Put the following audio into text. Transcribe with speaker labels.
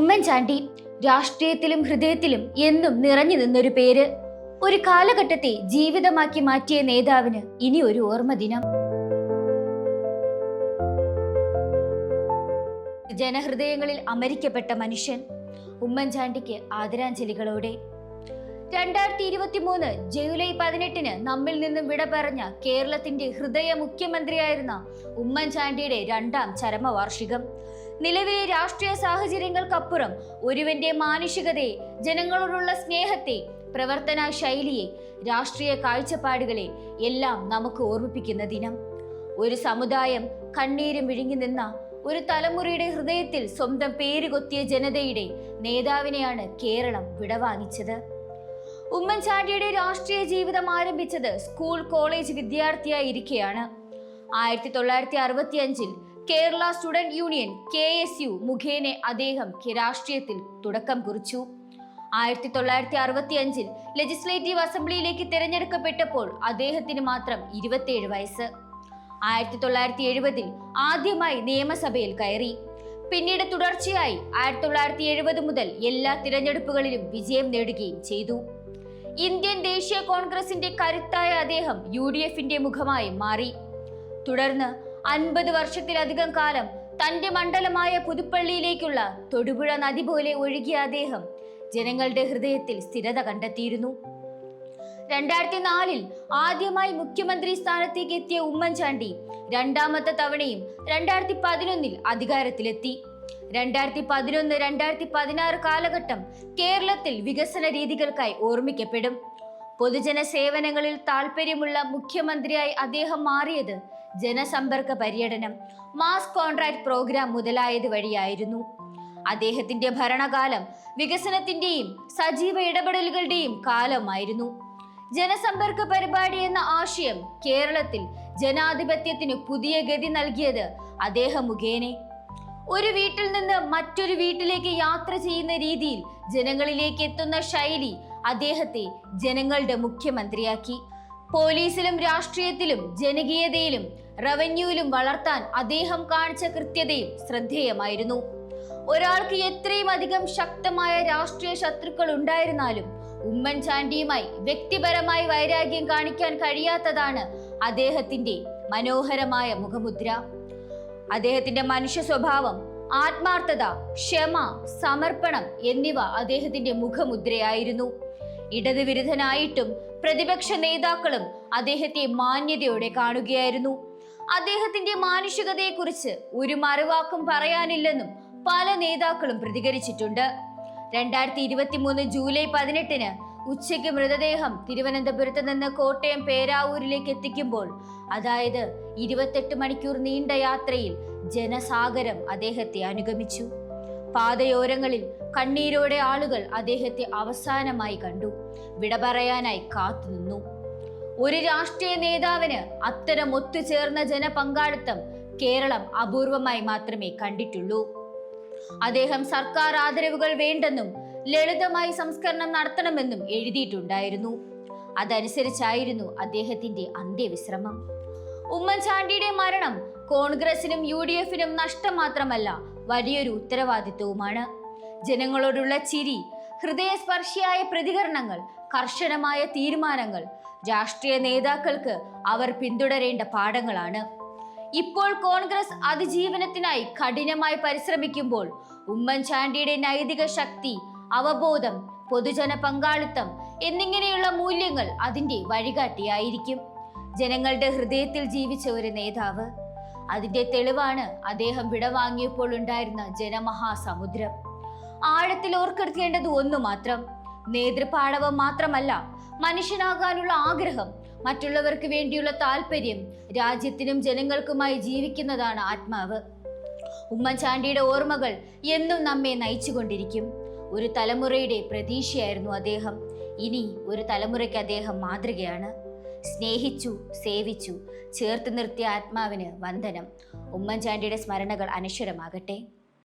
Speaker 1: ഉമ്മൻചാണ്ടി രാഷ്ട്രീയത്തിലും ഹൃദയത്തിലും എന്നും നിറഞ്ഞു നിന്നൊരു പേര്. ഒരു കാലഘട്ടത്തെ ജീവിതമാക്കി മാറ്റിയ നേതാവിന് ഇനി ഒരു ഓർമ്മ ദിനം. ജനഹൃദയങ്ങളിൽ അമരിക്കപ്പെട്ട മനുഷ്യൻ ഉമ്മൻചാണ്ടിക്ക് ആദരാഞ്ജലികളോടെ. രണ്ടായിരത്തി ഇരുപത്തി മൂന്ന് ജൂലൈ പതിനെട്ടിന് നമ്മിൽ നിന്നും വിട പറഞ്ഞ കേരളത്തിന്റെ ഹൃദയ മുഖ്യമന്ത്രിയായിരുന്ന ഉമ്മൻചാണ്ടിയുടെ രണ്ടാം ചരമവാർഷികം. നിലവിലെ രാഷ്ട്രീയ സാഹചര്യങ്ങൾക്കപ്പുറം ഒരുവന്റെ മാനുഷികതയെ ജനങ്ങളോടുള്ള സ്നേഹത്തെ പ്രവർത്തന ശൈലിയെ രാഷ്ട്രീയ കാഴ്ചപ്പാടുകളെ എല്ലാം നമുക്ക് ഓർമ്മിപ്പിക്കുന്ന ദിനം. ഒരു സമുദായം കണ്ണീരും വിഴുങ്ങി നിന്ന ഒരു തലമുറയുടെ ഹൃദയത്തിൽ സ്വന്തം പേര് കൊത്തിയ ജനതയുടെ നേതാവിനെയാണ് കേരളം വിടവാങ്ങിച്ചത്. ഉമ്മൻചാണ്ടിയുടെ രാഷ്ട്രീയ ജീവിതം ആരംഭിച്ചത് സ്കൂൾ കോളേജ് വിദ്യാർത്ഥിയായിരിക്കെയാണ്. ആയിരത്തി തൊള്ളായിരത്തി അറുപത്തി അഞ്ചിൽ Kerala student union K S U മുഖേന അദ്ദേഹം രാഷ്ട്രീയത്തിൽ തുടക്കം കുറിച്ചു. ആയിരത്തി തൊള്ളായിരത്തി അറുപത്തി അഞ്ചിൽ ലെജിസ്ലേറ്റീവ് അസംബ്ലിയിലേക്ക് തിരഞ്ഞെടുക്കപ്പെട്ടപ്പോൾ അദ്ദേഹത്തിന് മാത്രം ഇരുപത്തിയേഴ് വയസ്സ്. ആയിരത്തി തൊള്ളായിരത്തി എഴുപതിൽ ആദ്യമായി നിയമസഭയിൽ കയറി. പിന്നീട് തുടർച്ചയായി ആയിരത്തി തൊള്ളായിരത്തി എഴുപത് മുതൽ എല്ലാ തിരഞ്ഞെടുപ്പുകളിലും വിജയം നേടുകയും ചെയ്തു. ഇന്ത്യൻ ദേശീയ കോൺഗ്രസിന്റെ കരുത്തായ അദ്ദേഹം യു ഡി എഫിന്റെ മുഖമായി മാറി. തുടർന്ന് അൻപത് വർഷത്തിലധികം കാലം തന്റെ മണ്ഡലമായ പുതുപ്പള്ളിയിലേക്കുള്ള തൊടുപുഴ നദി പോലെ ഒഴുകിയ അദ്ദേഹം ജനങ്ങളുടെ ഹൃദയത്തിൽ സ്ഥിരത കണ്ടെത്തിയിരുന്നു. രണ്ടായിരത്തി നാലിൽ ആദ്യമായി മുഖ്യമന്ത്രി സ്ഥാനത്തേക്ക് എത്തിയ ഉമ്മൻചാണ്ടി രണ്ടാമത്തെ തവണയും രണ്ടായിരത്തി പതിനൊന്നിൽ അധികാരത്തിലെത്തി. രണ്ടായിരത്തി പതിനൊന്ന് രണ്ടായിരത്തി പതിനാറ് കാലഘട്ടം കേരളത്തിൽ വികസന രീതികൾക്കായി ഓർമ്മിക്കപ്പെടും. പൊതുജന സേവനങ്ങളിൽ താല്പര്യമുള്ള മുഖ്യമന്ത്രിയായി അദ്ദേഹം മാറിയത് ജനസമ്പർക്ക പര്യടനം മാസ് കോൺട്രാക്ട് പ്രോഗ്രാം മുതലായത് വഴിയായിരുന്നു. അദ്ദേഹത്തിന്റെ ഭരണകാലം വികസനത്തിന്റെയും സജീവ ഇടപെടലുകളുടെയും കാലമായിരുന്നു. ജനസമ്പർക്ക പരിപാടി എന്ന ആശയം കേരളത്തിൽ ജനാധിപത്യത്തിന് പുതിയ ഗതി നൽകിയത് അദ്ദേഹം മുഖേനെ. ഒരു വീട്ടിൽ നിന്ന് മറ്റൊരു വീട്ടിലേക്ക് യാത്ര ചെയ്യുന്ന രീതിയിൽ ജനങ്ങളിലേക്ക് എത്തുന്ന ശൈലി അദ്ദേഹത്തെ ജനങ്ങളുടെ മുഖ്യമന്ത്രിയാക്കി. പോലീസിലും രാഷ്ട്രീയത്തിലും ജനകീയതയിലും റവന്യൂവിലും വളർത്താൻ അദ്ദേഹം കാണിച്ച കൃത്യതയും ശ്രദ്ധേയമായിരുന്നു. ഒരാൾക്ക് എത്രയും അധികം ശക്തമായ രാഷ്ട്രീയ ശത്രുക്കൾ ഉണ്ടായിരുന്നാലും ഉമ്മൻചാണ്ടിയുമായി വ്യക്തിപരമായി വൈരാഗ്യം കാണിക്കാൻ കഴിയാത്തതാണ് അദ്ദേഹത്തിന്റെ മനോഹരമായ മുഖമുദ്ര. അദ്ദേഹത്തിന്റെ മനുഷ്യ സ്വഭാവം ആത്മാർത്ഥത ക്ഷമ സമർപ്പണം എന്നിവ അദ്ദേഹത്തിന്റെ മുഖമുദ്രയായിരുന്നു. ഇടതുവിരുദ്ധനായിട്ടും പ്രതിപക്ഷ നേതാക്കളും അദ്ദേഹത്തെ മാന്യതയോടെ കാണുകയായിരുന്നു. അദ്ദേഹത്തിന്റെ മാനുഷികതയെക്കുറിച്ച് ഒരു മറുവാക്കും പറയാനില്ലെന്നും പല നേതാക്കളും പ്രതികരിച്ചിട്ടുണ്ട്. രണ്ടായിരത്തി ഇരുപത്തി മൂന്ന് ജൂലൈ പതിനെട്ടിന് ഉച്ചയ്ക്ക് മൃതദേഹം തിരുവനന്തപുരത്ത് നിന്ന് കോട്ടയം പേരാവൂരിലേക്ക് എത്തിക്കുമ്പോൾ അതായത് ഇരുപത്തെട്ട് മണിക്കൂർ നീണ്ട യാത്രയിൽ ജനസാഗരം അദ്ദേഹത്തെ അനുഗമിച്ചു. പാതയോരങ്ങളിൽ കണ്ണീരോടെ ആളുകൾ അദ്ദേഹത്തെ അവസാനമായി കണ്ടു. വിട പറയാനായി കാത്തുനിന്നു. ഒരു രാഷ്ട്രീയ നേതാവിന് അത്തരം ഒത്തുചേർന്ന ജനപങ്കാളിത്തം കേരളം അപൂർവമായി മാത്രമേ കണ്ടിട്ടുള്ളൂ. അദ്ദേഹം സർക്കാർ ആദരവുകൾ വേണ്ടെന്നും ലളിതമായി സംസ്കരണം നടത്തണമെന്നും എഴുതിയിട്ടുണ്ടായിരുന്നു. അതനുസരിച്ചായിരുന്നു അദ്ദേഹത്തിന്റെ അന്ത്യവിശ്രമം. ഉമ്മൻചാണ്ടിയുടെ മരണം കോൺഗ്രസിനും യു ഡി എഫിനും നഷ്ടം മാത്രമല്ല വലിയൊരു ഉത്തരവാദിത്വവുമാണ്. ജനങ്ങളോടുള്ള ചിരി ഹൃദയസ്പർശിയായ പ്രതികരണങ്ങൾ കർശനമായ തീരുമാനങ്ങൾ രാഷ്ട്രീയ നേതാക്കൾക്ക് അവർ പിന്തുടരേണ്ട പാഠങ്ങളാണ്. ഇപ്പോൾ കോൺഗ്രസ് അതിജീവനത്തിനായി കഠിനമായി പരിശ്രമിക്കുമ്പോൾ ഉമ്മൻചാണ്ടിയുടെ നൈതിക ശക്തി അവബോധം പൊതുജന പങ്കാളിത്തം എന്നിങ്ങനെയുള്ള മൂല്യങ്ങൾ അതിന്റെ വഴികാട്ടിയായിരിക്കും. ജനങ്ങളുടെ ഹൃദയത്തിൽ ജീവിച്ച ഒരു നേതാവ്. അതിന്റെ തെളിവാണ് അദ്ദേഹം വിടവാങ്ങിയപ്പോൾ ഉണ്ടായിരുന്ന ജനമഹാസമുദ്രം. ആഴത്തിൽ ഓർക്കെടുത്തേണ്ടത് ഒന്നു മാത്രം നേതൃപാടവം മാത്രമല്ല മനുഷ്യനാകാനുള്ള ആഗ്രഹം മറ്റുള്ളവർക്ക് വേണ്ടിയുള്ള താല്പര്യം രാജ്യത്തിനും ജനങ്ങൾക്കുമായി ജീവിക്കുന്നതാണ് ആത്മാവ്. ഉമ്മൻചാണ്ടിയുടെ ഓർമ്മകൾ എന്നും നമ്മെ നയിച്ചുകൊണ്ടിരിക്കും. ഒരു തലമുറയുടെ പ്രതീക്ഷയായിരുന്നു അദ്ദേഹം. ഇനി ഒരു തലമുറയ്ക്ക് അദ്ദേഹം മാതൃകയാണ്. സ്നേഹിച്ചു സേവിച്ചു ചേർത്ത് നിർത്തിയ ആത്മാവിന് വന്ദനം. ഉമ്മൻചാണ്ടിയുടെ സ്മരണകൾ അനശ്വരമാകട്ടെ.